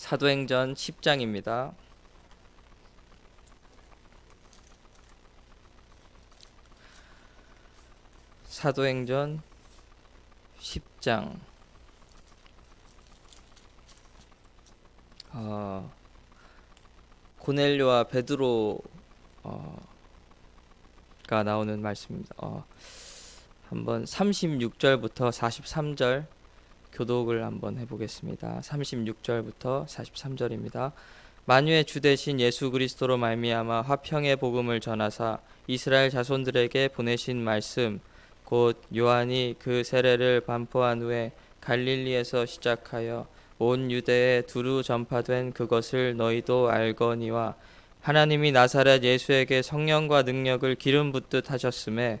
사도행전 10장입니다. 사도행전 10장 어, 고넬료와 베드로 어, 가 나오는 말씀입니다. 어, 한번 36절부터 43절 교독을 한번 해보겠습니다. 36절부터 43절입니다. 만유의 주 대신 예수 그리스도로 말미암아 화평의 복음을 전하사 이스라엘 자손들에게 보내신 말씀 곧 요한이 그 세례를 반포한 후에 갈릴리에서 시작하여 온 유대에 두루 전파된 그것을 너희도 알거니와 하나님이 나사렛 예수에게 성령과 능력을 기름 붓듯 하셨음에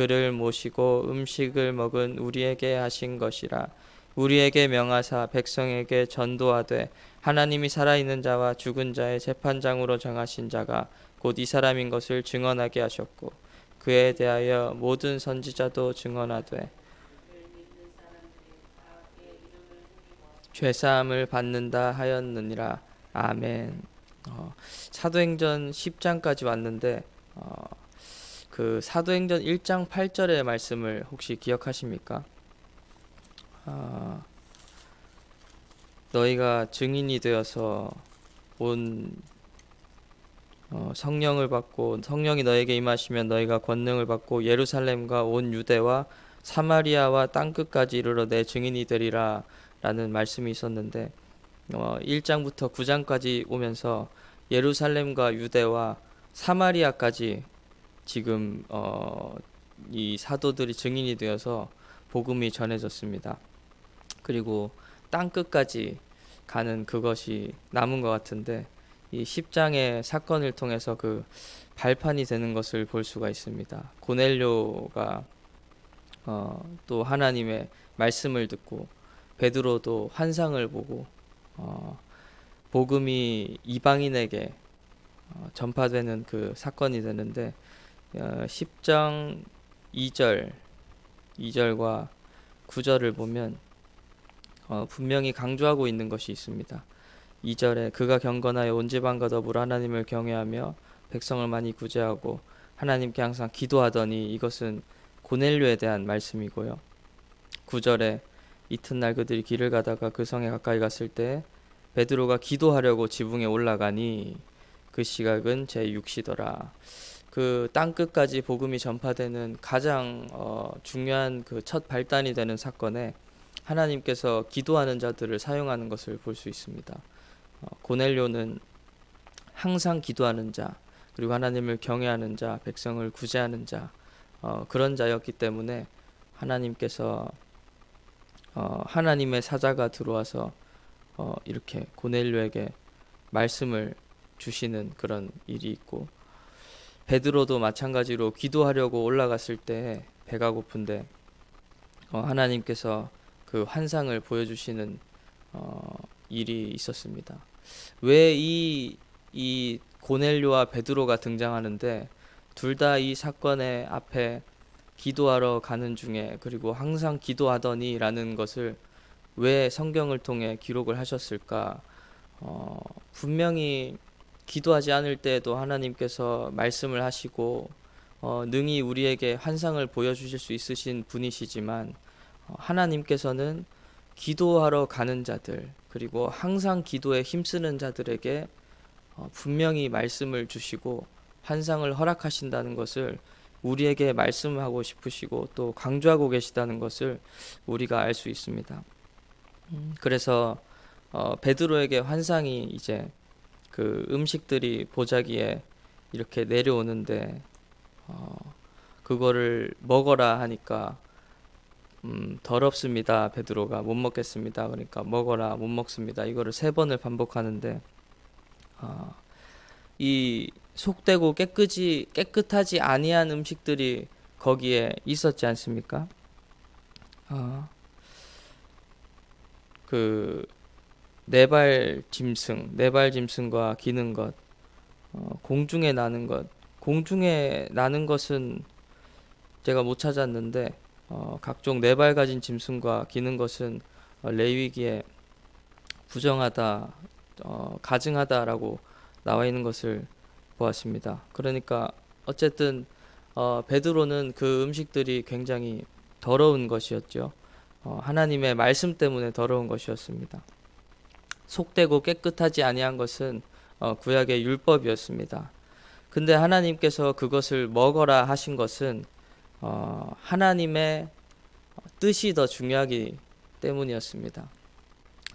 그를 모시고 음식을 먹은 우리에게 하신 것이라 우리에게 명하사 백성에게 전도하되 하나님이 살아있는 자와 죽은 자의 재판장으로 정하신 자가 곧 이 사람인 것을 증언하게 하셨고 그에 대하여 모든 선지자도 증언하되 죄 사함을 받는다 하였느니라 아멘. 어, 사도행전 10장까지 왔는데 어, 그 사도행전 1장 8절의 말씀을 혹시 기억하십니까? 아, 너희가 증인이 되어서 온 어, 성령을 받고 성령이 너에게 임하시면 너희가 권능을 받고 예루살렘과 온 유대와 사마리아와 땅 끝까지 이르러 내 증인이 되리라 라는 말씀이 있었는데 어, 1장부터 9장까지 오면서 예루살렘과 유대와 사마리아까지 지금 어, 이 사도들이 증인이 되어서 복음이 전해졌습니다. 그리고 땅 끝까지 가는 그것이 남은 것 같은데 이 10장의 사건을 통해서 그 발판이 되는 것을 볼 수가 있습니다. 고넬료가 어, 또 하나님의 말씀을 듣고 베드로도 환상을 보고 어, 복음이 이방인에게 어, 전파되는 그 사건이 되는데 어, 10장 2절 2절과 9절을 보면 어, 분명히 강조하고 있는 것이 있습니다. 2절에 그가 경건하여 온 집안과 더불어 하나님을 경외하며 백성을 많이 구제하고 하나님께 항상 기도하더니 이것은 고넬료에 대한 말씀이고요. 9절에 이튿날 그들이 길을 가다가 그 성에 가까이 갔을 때 베드로가 기도하려고 지붕에 올라가니 그 시각은 제 6시더라. 그 땅 끝까지 복음이 전파되는 가장 어, 중요한 그 첫 발단이 되는 사건에 하나님께서 기도하는 자들을 사용하는 것을 볼 수 있습니다. 어, 고넬료는 항상 기도하는 자, 그리고 하나님을 경외하는 자, 백성을 구제하는 자, 어, 그런 자였기 때문에 하나님께서 어, 하나님의 사자가 들어와서 어, 이렇게 고넬료에게 말씀을 주시는 그런 일이 있고 베드로도 마찬가지로 기도하려고 올라갔을 때 배가 고픈데 어, 하나님께서 그 환상을 보여주시는 어, 일이 있었습니다. 왜 이 이 고넬료와 베드로가 등장하는데 둘 다 이 사건의 앞에 기도하러 가는 중에 그리고 항상 기도하더니라는 것을 왜 성경을 통해 기록을 하셨을까? 어, 분명히 기도하지 않을 때에도 하나님께서 말씀을 하시고 어, 능히 우리에게 환상을 보여주실 수 있으신 분이시지만 어, 하나님께서는 기도하러 가는 자들 그리고 항상 기도에 힘쓰는 자들에게 어, 분명히 말씀을 주시고 환상을 허락하신다는 것을 우리에게 말씀하고 싶으시고 또 강조하고 계시다는 것을 우리가 알 수 있습니다. 음, 그래서 어, 베드로에게 환상이 이제 그 음식들이 보자기에 이렇게 내려오는데 어, 그거를 먹어라 하니까 음, 더럽습니다. 베드로가 못 먹겠습니다. 그러니까 먹어라 못 먹습니다. 이거를 세 번을 반복하는데 어, 이 속되고 깨끗이 깨끗하지 아니한 음식들이 거기에 있었지 않습니까? 어, 그 네발 짐승, 네발 짐승과 기는 것, 어, 공중에 나는 것, 공중에 나는 것은 제가 못 찾았는데 어, 각종 네발 가진 짐승과 기는 것은 어, 레위기에 부정하다, 어, 가증하다라고 나와 있는 것을 보았습니다. 그러니까 어쨌든 어, 베드로는 그 음식들이 굉장히 더러운 것이었죠. 어, 하나님의 말씀 때문에 더러운 것이었습니다. 속되고 깨끗하지 아니한 것은 어, 구약의 율법이었습니다. 근데 하나님께서 그것을 먹어라 하신 것은 어, 하나님의 뜻이 더 중요하기 때문이었습니다.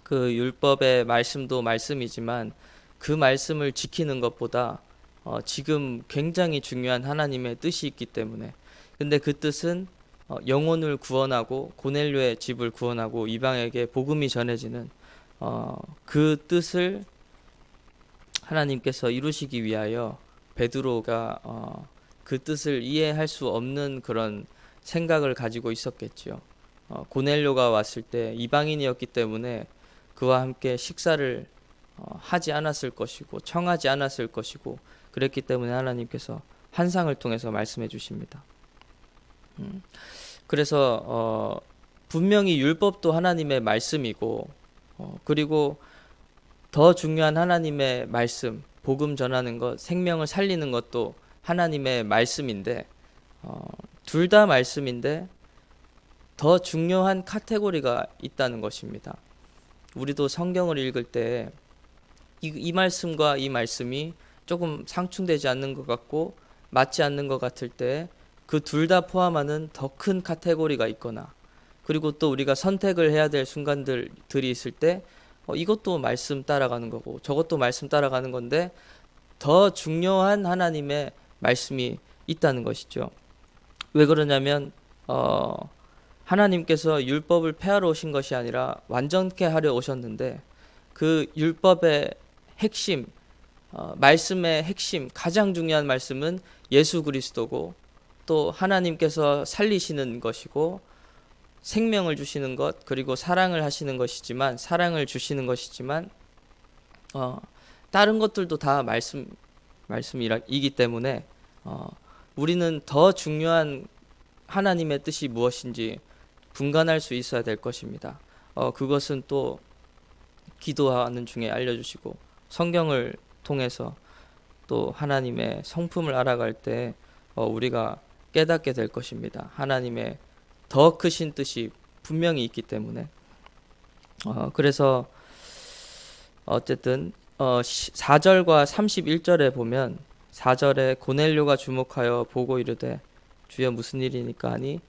그 율법의 말씀도 말씀이지만 그 말씀을 지키는 것보다 어, 지금 굉장히 중요한 하나님의 뜻이 있기 때문에 근데 그 뜻은 어, 영혼을 구원하고 고넬료의 집을 구원하고 이방에게 복음이 전해지는 어, 그 뜻을 하나님께서 이루시기 위하여 베드로가 어, 그 뜻을 이해할 수 없는 그런 생각을 가지고 있었겠지요. 어, 고넬료가 왔을 때 이방인이었기 때문에 그와 함께 식사를 어, 하지 않았을 것이고 청하지 않았을 것이고 그랬기 때문에 하나님께서 환상을 통해서 말씀해 주십니다. 음, 그래서 어, 분명히 율법도 하나님의 말씀이고 어, 그리고 더 중요한 하나님의 말씀, 복음 전하는 것, 생명을 살리는 것도 하나님의 말씀인데 어, 둘 다 말씀인데 더 중요한 카테고리가 있다는 것입니다. 우리도 성경을 읽을 때 이, 이 말씀과 이 말씀이 조금 상충되지 않는 것 같고 맞지 않는 것 같을 때 그 둘 다 포함하는 더 큰 카테고리가 있거나 그리고 또 우리가 선택을 해야 될 순간들이 있을 때 어, 이것도 말씀 따라가는 거고 저것도 말씀 따라가는 건데 더 중요한 하나님의 말씀이 있다는 것이죠. 왜 그러냐면 어, 하나님께서 율법을 폐하러 오신 것이 아니라 완전케 하려 오셨는데 그 율법의 핵심, 어, 말씀의 핵심, 가장 중요한 말씀은 예수 그리스도고 또 하나님께서 살리시는 것이고 생명을 주시는 것 그리고 사랑을 하시는 것이지만 사랑을 주시는 것이지만 어, 다른 것들도 다 말씀 말씀이기 때문에 어, 우리는 더 중요한 하나님의 뜻이 무엇인지 분간할 수 있어야 될 것입니다. 어, 그것은 또 기도하는 중에 알려주시고 성경을 통해서 또 하나님의 성품을 알아갈 때 어, 우리가 깨닫게 될 것입니다. 하나님의 더 크신 뜻이 분명히 있기 때문에 어, 그래서 어쨌든 어, 4절과 31절에 보면 4절에 고넬료가 주목하여 보고 이르되 주여 무슨 일이니까 하니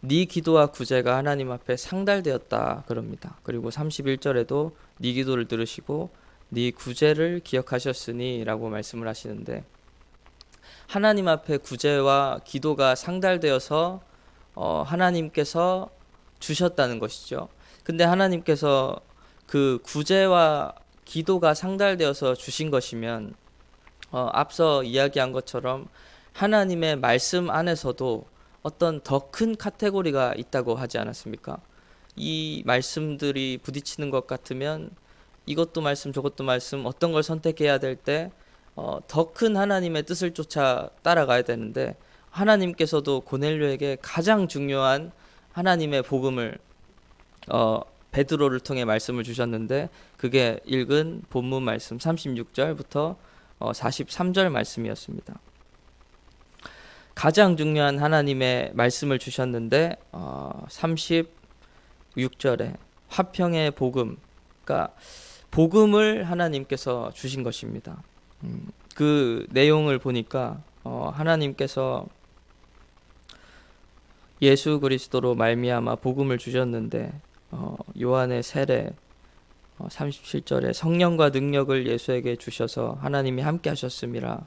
네 기도와 구제가 하나님 앞에 상달되었다 그럽니다. 그리고 31절에도 네 기도를 들으시고 네 구제를 기억하셨으니라고 말씀을 하시는데 하나님 앞에 구제와 기도가 상달되어서 어, 하나님께서 주셨다는 것이죠. 근데 하나님께서 그 구제와 기도가 상달되어서 주신 것이면 어, 앞서 이야기한 것처럼 하나님의 말씀 안에서도 어떤 더 큰 카테고리가 있다고 하지 않았습니까? 이 말씀들이 부딪히는 것 같으면 이것도 말씀 저것도 말씀 어떤 걸 선택해야 될 때 더큰 하나님의 뜻을 쫓아 따라가야 되는데 하나님께서도 고넬료에게 가장 중요한 하나님의 복음을 어, 베드로를 통해 말씀을 주셨는데 그게 읽은 본문 말씀 36절부터 어, 43절 말씀이었습니다. 가장 중요한 하나님의 말씀을 주셨는데 어, 36절에 화평의 복음, 그러니까 복음을 하나님께서 주신 것입니다. 음, 그 내용을 보니까 어, 하나님께서 예수 그리스도로 말미암아 복음을 주셨는데 어, 요한의 세례 어, 37절에 성령과 능력을 예수에게 주셔서 하나님이 함께 하셨음이라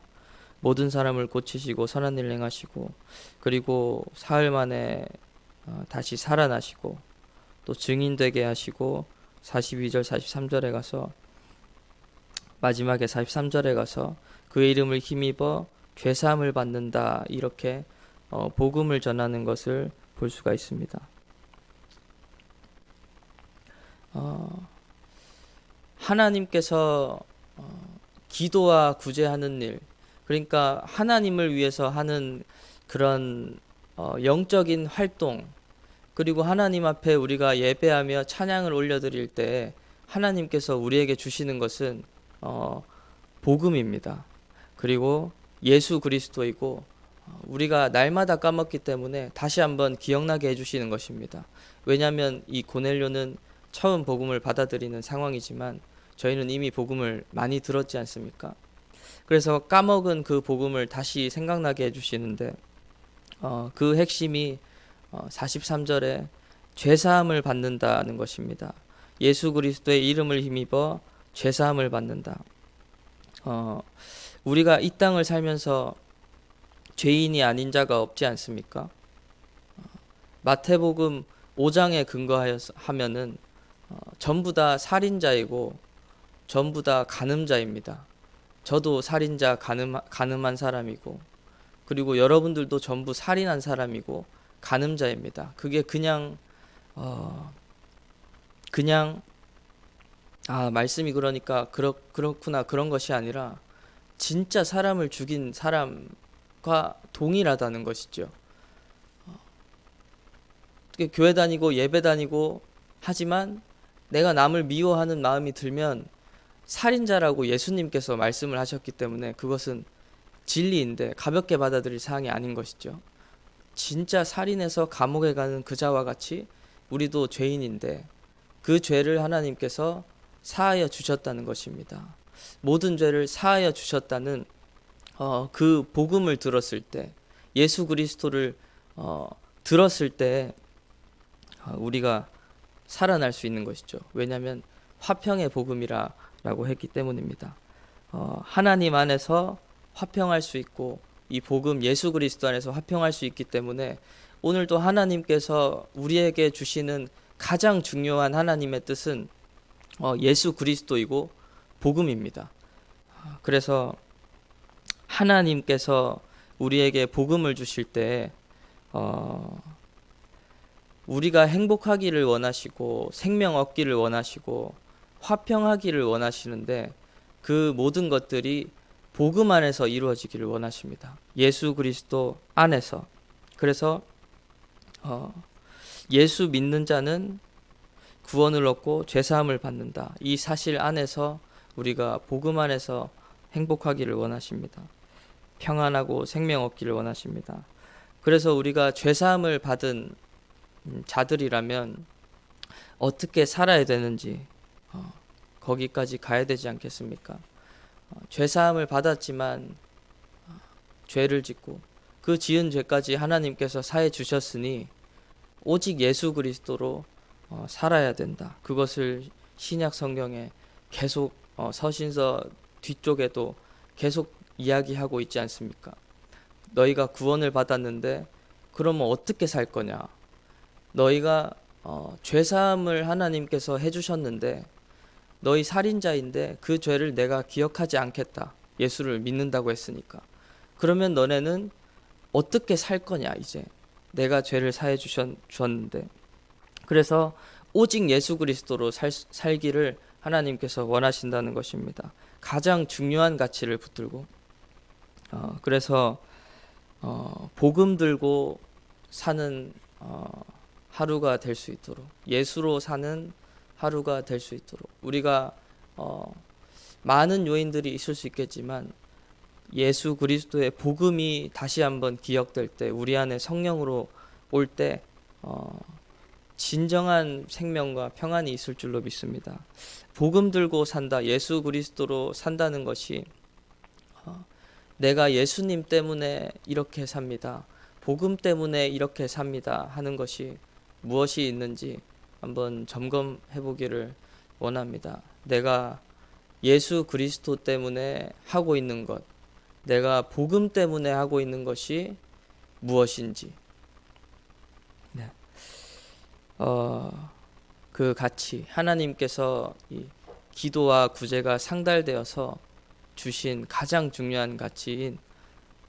모든 사람을 고치시고 선한 일 행하시고 그리고 사흘 만에 어, 다시 살아나시고 또 증인 되게 하시고 42절 43절에 가서 마지막에 43절에 가서 그의 이름을 힘입어 죄 사함을 받는다 이렇게 어, 복음을 전하는 것을 볼 수가 있습니다. 어, 하나님께서 어, 기도와 구제하는 일, 그러니까 하나님을 위해서 하는 그런 어, 영적인 활동, 그리고 하나님 앞에 우리가 예배하며 찬양을 올려드릴 때 하나님께서 우리에게 주시는 것은 어, 복음입니다. 그리고 예수 그리스도이고 어, 우리가 날마다 까먹기 때문에 다시 한번 기억나게 해주시는 것입니다. 왜냐하면 이 고넬료는 처음 복음을 받아들이는 상황이지만 저희는 이미 복음을 많이 들었지 않습니까? 그래서 까먹은 그 복음을 다시 생각나게 해주시는데 어, 그 핵심이 어, 43절에 죄사함을 받는다는 것입니다. 예수 그리스도의 이름을 힘입어 죄사함을 받는다. 어, 우리가 이 땅을 살면서 죄인이 아닌 자가 없지 않습니까? 어, 마태복음 5장에 근거하여 하면은 어, 전부 다 살인자이고 전부 다 간음자입니다. 저도 살인자 간음 간음한 사람이고 그리고 여러분들도 전부 살인한 사람이고 간음자입니다. 그게 그냥 어 그냥 아 말씀이 그러니까 그렇 그렇구나 그런 것이 아니라 진짜 사람을 죽인 사람 과 동일하다는 것이죠. 어, 교회 다니고 예배 다니고 하지만 내가 남을 미워하는 마음이 들면 살인자라고 예수님께서 말씀을 하셨기 때문에 그것은 진리인데 가볍게 받아들일 사항이 아닌 것이죠. 진짜 살인해서 감옥에 가는 그자와 같이 우리도 죄인인데 그 죄를 하나님께서 사하여 주셨다는 것입니다. 모든 죄를 사하여 주셨다는 어, 그 복음을 들었을 때 예수 그리스도를 어, 들었을 때 어, 우리가 살아날 수 있는 것이죠. 왜냐하면 화평의 복음이라라고 했기 때문입니다. 어, 하나님 안에서 화평할 수 있고 이 복음 예수 그리스도 안에서 화평할 수 있기 때문에 오늘도 하나님께서 우리에게 주시는 가장 중요한 하나님의 뜻은 어, 예수 그리스도이고 복음입니다. 그래서 하나님께서 우리에게 복음을 주실 때 어, 우리가 행복하기를 원하시고 생명 얻기를 원하시고 화평하기를 원하시는데 그 모든 것들이 복음 안에서 이루어지기를 원하십니다. 예수 그리스도 안에서. 그래서 어, 예수 믿는 자는 구원을 얻고 죄사함을 받는다. 이 사실 안에서 우리가 복음 안에서 행복하기를 원하십니다. 평안하고 생명 얻기를 원하십니다. 그래서 우리가 죄사함을 받은 음, 자들이라면 어떻게 살아야 되는지 어, 거기까지 가야 되지 않겠습니까? 어, 죄사함을 받았지만 어, 죄를 짓고 그 지은 죄까지 하나님께서 사해 주셨으니 오직 예수 그리스도로 어, 살아야 된다. 그것을 신약 성경에 계속 어, 서신서 뒤쪽에도 계속 이야기하고 있지 않습니까? 너희가 구원을 받았는데 그러면 어떻게 살 거냐? 너희가 어, 죄 사함을 하나님께서 해주셨는데 너희 살인자인데 그 죄를 내가 기억하지 않겠다. 예수를 믿는다고 했으니까. 그러면 너네는 어떻게 살 거냐 이제 내가 죄를 사해 주셨는데 그래서 오직 예수 그리스도로 살, 살기를 하나님께서 원하신다는 것입니다. 가장 중요한 가치를 붙들고 어, 그래서 어, 복음 들고 사는 어, 하루가 될 수 있도록 예수로 사는 하루가 될 수 있도록 우리가 어, 많은 요인들이 있을 수 있겠지만 예수 그리스도의 복음이 다시 한번 기억될 때 우리 안에 성령으로 올때 어, 진정한 생명과 평안이 있을 줄로 믿습니다. 복음 들고 산다, 예수 그리스도로 산다는 것이 어, 내가 예수님 때문에 이렇게 삽니다. 복음 때문에 이렇게 삽니다. 하는 것이 무엇이 있는지 한번 점검해 보기를 원합니다. 내가 예수 그리스도 때문에 하고 있는 것, 내가 복음 때문에 하고 있는 것이 무엇인지, 네. 어, 그 가치, 하나님께서 이 기도와 구제가 상달되어서 주신 가장 중요한 가치인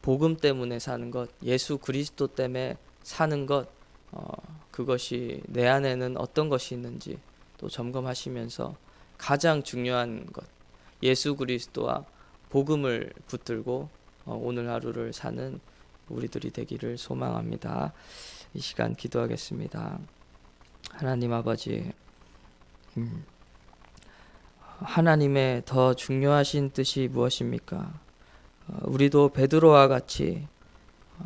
복음 때문에 사는 것, 예수 그리스도 때문에 사는 것, 어, 그것이 내 안에는 어떤 것이 있는지 또 점검하시면서 가장 중요한 것, 예수 그리스도와 복음을 붙들고 어, 오늘 하루를 사는 우리들이 되기를 소망합니다. 이 시간 기도하겠습니다. 하나님 아버지, 음, 하나님의 더 중요하신 뜻이 무엇입니까? 어, 우리도 베드로와 같이 어,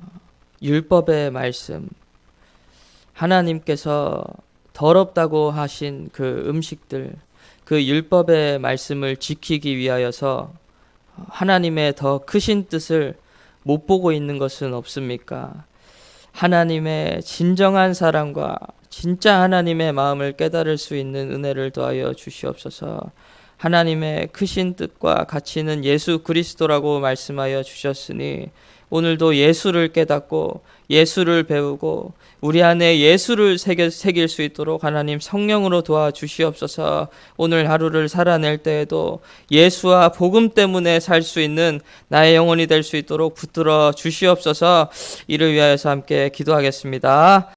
율법의 말씀, 하나님께서 더럽다고 하신 그 음식들, 그 율법의 말씀을 지키기 위하여서 하나님의 더 크신 뜻을 못 보고 있는 것은 없습니까? 하나님의 진정한 사랑과 진짜 하나님의 마음을 깨달을 수 있는 은혜를 더하여 주시옵소서. 하나님의 크신 뜻과 가치는 예수 그리스도라고 말씀하여 주셨으니 오늘도 예수를 깨닫고 예수를 배우고 우리 안에 예수를 새길 수 있도록 하나님 성령으로 도와 주시옵소서. 오늘 하루를 살아낼 때에도 예수와 복음 때문에 살 수 있는 나의 영혼이 될 수 있도록 붙들어 주시옵소서. 이를 위하여서 함께 기도하겠습니다.